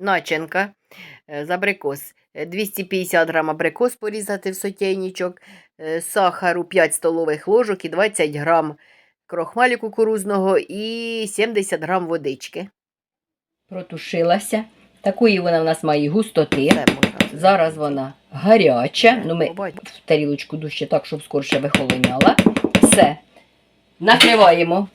начинка е, з абрикос. Е, 250 грам абрикос порізати в сотейничок, е, сахару 5 столових ложок і 20 грам крохмалю кукурузного і 70 грам водички. Протушилася. Такої вона в нас має густоти. Зараз вона гаряча. Ну, ми в тарілочку дужче так, щоб скорше вихолоняла. Все. Накриваємо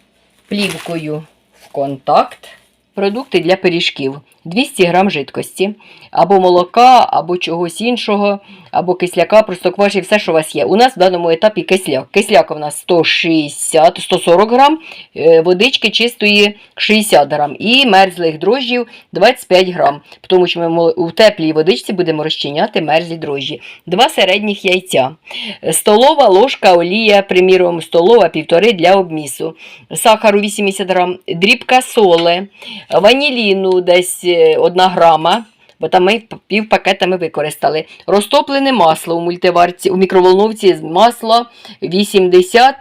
плівкою в контакт. Продукти для пиріжків. 200 г жидкості, або молока, або чогось іншого, або кисляка, простокваші, все, що у вас є. У нас в даному етапі кисляк. Кисляк у нас 160-140 грам, е, водички чистої 60 грам і мерзлих дрожжів 25 грам. Тому що ми у теплій водичці будемо розчиняти мерзлі дрожжі. Два середніх яйця. Столова ложка олія, приміром, столова півтори для обмісу. Сахару 80 грам, дрібка соли, ваніліну десь 1 грама. Бо там ми пів пакета ми використали. Розтоплене масло у мультиварці, у мікроволновці масло 80-60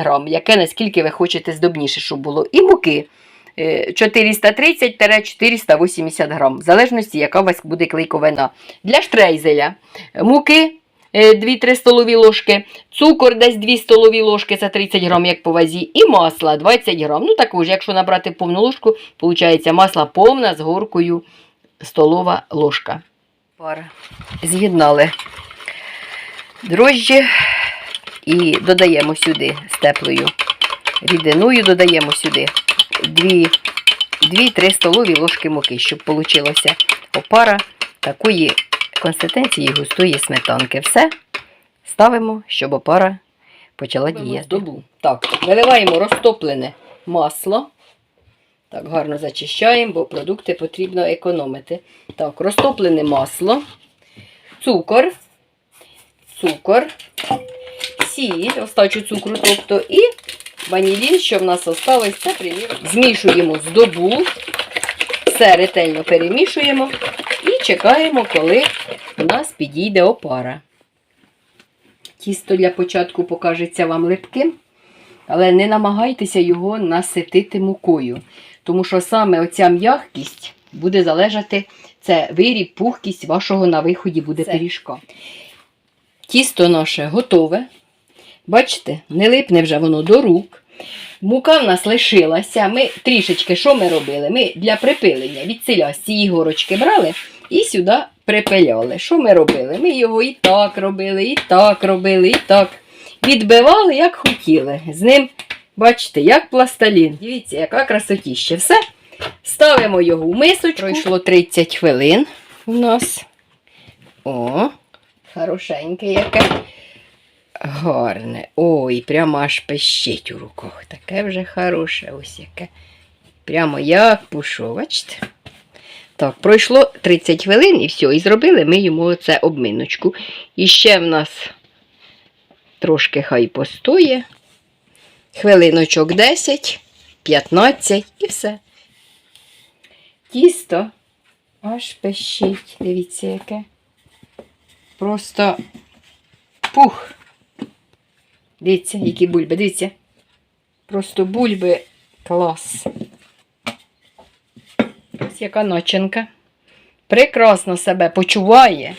грам, яке наскільки ви хочете здобніше, щоб було. І муки е, 430-480 грам, в залежності, яка у вас буде клейковина. Для штрейзеля муки е, 2-3 столові ложки, цукор десь 2 столові ложки, це 30 грам, як по вазі, і масло 20 грам. Ну також, якщо набрати повну ложку, виходить масло повна з горкою столова ложка. Пар. З'єднали дрожжі і додаємо сюди з теплою рідиною, додаємо сюди 2-3 столові ложки муки, щоб вийшла опара такої консистенції густої сметанки. Все ставимо, щоб опара почала діяти. Добу. Так, виливаємо розтоплене масло. Так, гарно зачищаємо, бо продукти потрібно економити. Так, розтоплене масло, цукор, цукор, сіль, остачу цукру, тобто, і ванілін, що в нас осталось, це приміром. Змішуємо з добу, все ретельно перемішуємо і чекаємо, коли у нас підійде опара. Тісто для початку покажеться вам липким, але не намагайтеся його наситити мукою. Тому що саме оця м'якість буде залежати, це виріб, пухкість вашого на виході буде Все. пиріжка. Тісто наше готове. Бачите, не липне вже воно до рук. Мука в нас лишилася. Ми трішечки, що ми робили? Ми для припилення від ціля з цієї горочки брали і сюди припиляли. Що ми робили? Ми його і так робили, і так робили, і так. Відбивали, як хотіли. З ним, бачите, як пластилін. Дивіться, яка красотіща. Все. Ставимо його в мисочку. Пройшло 30 хвилин у нас. О, хорошеньке яке. Гарне. Ой, прямо аж пищить у руках. Таке вже хороше, ось яке. Прямо як пушо, бачите? Так, пройшло 30 хвилин і все. І зробили ми йому оце обминочку. І ще в нас трошки хай постоє. Хвилиночок 10, 15 і все. Тісто аж пищить. Дивіться, яке. Просто пух. Дивіться, які бульби, дивіться. Просто бульби клас. Ось яка начинка. Прекрасно себе почуває.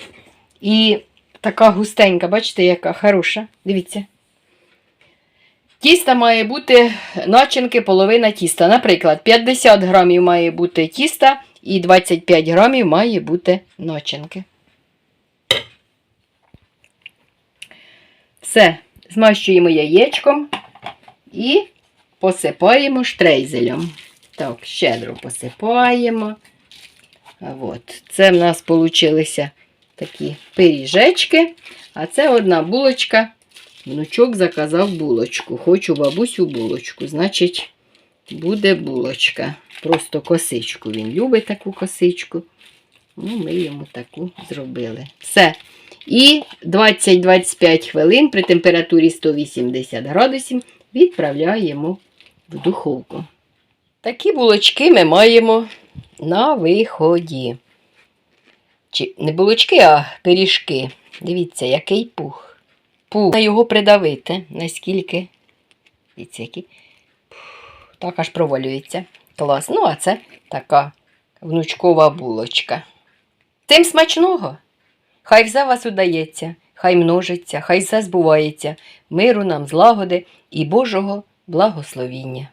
І така густенька, бачите, яка хороша. Дивіться. Тіста має бути начинки половина тіста. Наприклад, 50 грамів має бути тіста і 25 грамів має бути начинки. Все, змащуємо яєчком і посипаємо штрейзелем. Так, щедро посипаємо. От. Це в нас получилися такі пиріжечки. А це одна булочка. Внучок заказав булочку. Хочу бабусю булочку. Значить, буде булочка. Просто косичку. Він любить таку косичку. Ну, ми йому таку зробили. Все. І 20-25 хвилин при температурі 180 градусів відправляємо в духовку. Такі булочки ми маємо на виході. Чи не булочки, а пиріжки. Дивіться, який пух. Пух. На його придавити, наскільки. Дивіться, який. Так аж провалюється. Клас. Ну, а це така внучкова булочка. Тим смачного! Хай все вас удається, хай множиться, хай все збувається, миру нам, злагоди і Божого благословіння.